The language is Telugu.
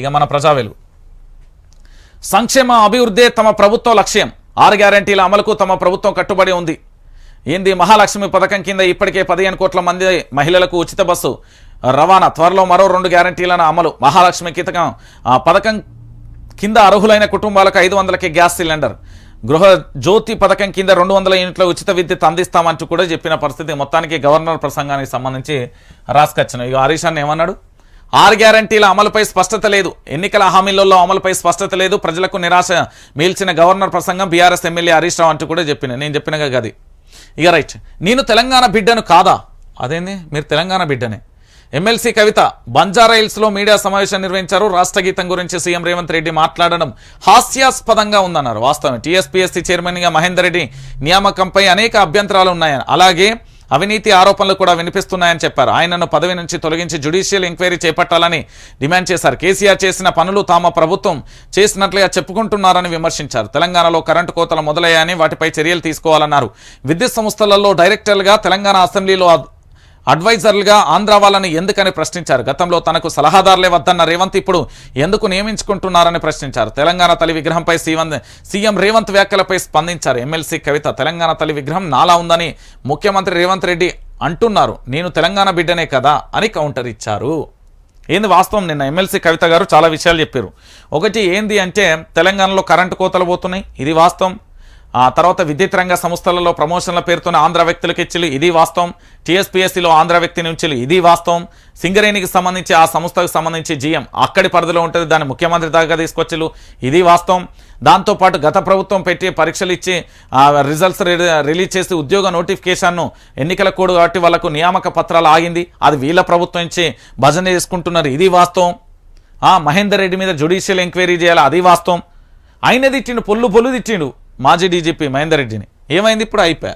ఇక మన ప్రజావేలు. సంక్షేమ అభివృద్ధే తమ ప్రభుత్వ లక్ష్యం. ఆరు గ్యారంటీల అమలుకు తమ ప్రభుత్వం కట్టుబడి ఉంది. ఏంది మహాలక్ష్మి పథకం కింద ఇప్పటికే పదిహేను కోట్ల మంది మహిళలకు ఉచిత బస్సు. రవాణా త్వరలో మరో రెండు గ్యారంటీలను అమలు. మహాలక్ష్మి కితకం. ఆ పథకం కింద అర్హులైన కుటుంబాలకు ఐదు వందలకి గ్యాస్ సిలిండర్. గృహ జ్యోతి పథకం కింద రెండు వందల యూనిట్ల ఉచిత విద్యుత్ అందిస్తామంటూ కూడా చెప్పిన పరిస్థితి మొత్తానికి గవర్నర్ ప్రసంగానికి సంబంధించి రాసుకొచ్చిన. ఇక హరీష్ అన్న ఏమన్నాడు? ఆరు గ్యారంటీల అమలుపై స్పష్టత లేదు. ఎన్నికల హామీలలో అమలుపై స్పష్టత లేదు. ప్రజలకు నిరాశ మీల్చిన గవర్నర్ ప్రసంగం బీఆర్ఎస్ ఎమ్మెల్యే హరీష్ రావు అంటూ కూడా చెప్పిన నేను చెప్పినగా గది. ఇక రైట్. నేను తెలంగాణ బిడ్డను కాదా? అదేంది? మీరు తెలంగాణ బిడ్డనే. ఎమ్మెల్సీ కవిత బంజారా మీడియా సమావేశం నిర్వహించారు. రాష్ట్ర గీతం గురించి సీఎం రేవంత్ రెడ్డి మాట్లాడడం హాస్యాస్పదంగా ఉందన్నారు. వాస్తవం టీఎస్పీఎస్సీ చైర్మన్గా మహేందర్ రెడ్డి నియామకంపై అనేక అభ్యంతరాలు ఉన్నాయని. అలాగే అవినీతి ఆరోపణలు కూడా వినిపిస్తున్నాయని చెప్పారు. ఆయనను పదవి నుంచి తొలగించి జ్యుడిషియల్ ఎంక్వైరీ చేపట్టాలని డిమాండ్ చేశారు. కేసీఆర్ చేసిన పనులు తామ ప్రభుత్వం చేసినట్లుగా చెప్పుకుంటున్నారని విమర్శించారు. తెలంగాణలో కరెంటు కోతలు మొదలయ్యాయని వాటిపై చర్యలు తీసుకోవాలన్నారు. విద్యుత్ సంస్థలలో డైరెక్టర్లుగా తెలంగాణ అసెంబ్లీలో అడ్వైజర్లుగా ఆంధ్ర వాళ్ళని ఎందుకని ప్రశ్నించారు? గతంలో తనకు సలహాదారులే వద్దన్న రేవంత్ ఇప్పుడు ఎందుకు నియమించుకుంటున్నారని ప్రశ్నించారు? తెలంగాణ తల్లి విగ్రహంపై సీఎం సీఎం రేవంత్ వ్యాఖ్యలపై స్పందించారు. ఎమ్మెల్సీ కవిత తెలంగాణ తల్లి విగ్రహం నాలా ఉందని ముఖ్యమంత్రి రేవంత్ రెడ్డి అంటున్నారు. నేను తెలంగాణ బిడ్డనే కదా అని కౌంటర్ ఇచ్చారు. ఏంది వాస్తవం నిన్న? ఎమ్మెల్సీ కవిత గారు చాలా విషయాలు చెప్పారు. ఒకటి ఏంది అంటే తెలంగాణలో కరెంటు కోతలు పోతున్నాయి. ఇది వాస్తవం. ఆ తర్వాత విద్యుత్ రంగ సంస్థలలో ప్రమోషన్ల పేరుతోనే ఆంధ్ర వ్యక్తులకు ఇచ్చిలు ఇది వాస్తవం. టీఎస్పీఎస్సీలో ఆంధ్ర వ్యక్తి నుంచి ఇది వాస్తవం. సింగరేణికి సంబంధించి ఆ సంస్థకు సంబంధించి జీఎం అక్కడి పరిధిలో ఉంటుంది. దాన్ని ముఖ్యమంత్రి దాకా తీసుకొచ్చిలు ఇది వాస్తవం. దాంతోపాటు గత ప్రభుత్వం పెట్టి పరీక్షలు ఇచ్చి రిజల్ట్స్ రిలీజ్ చేసి ఉద్యోగ నోటిఫికేషన్ను ఎన్నికల కోడ్ కాబట్టి వాళ్ళకు నియామక పత్రాలు ఆగింది. అది వీళ్ళ ప్రభుత్వం ఇచ్చి భజన చేసుకుంటున్నారు. ఇది వాస్తవం. మహేందర్ రెడ్డి మీద జ్యుడిషియల్ ఎంక్వైరీ చేయాలి. అది వాస్తవం. అయినది ఇచ్చిండు పొల్లు పొల్లు తిట్టిండు. మాజీ డీజీపీ మహేందర్ రెడ్డిని. ఏమైంది ఇప్పుడు? అయిపోయా.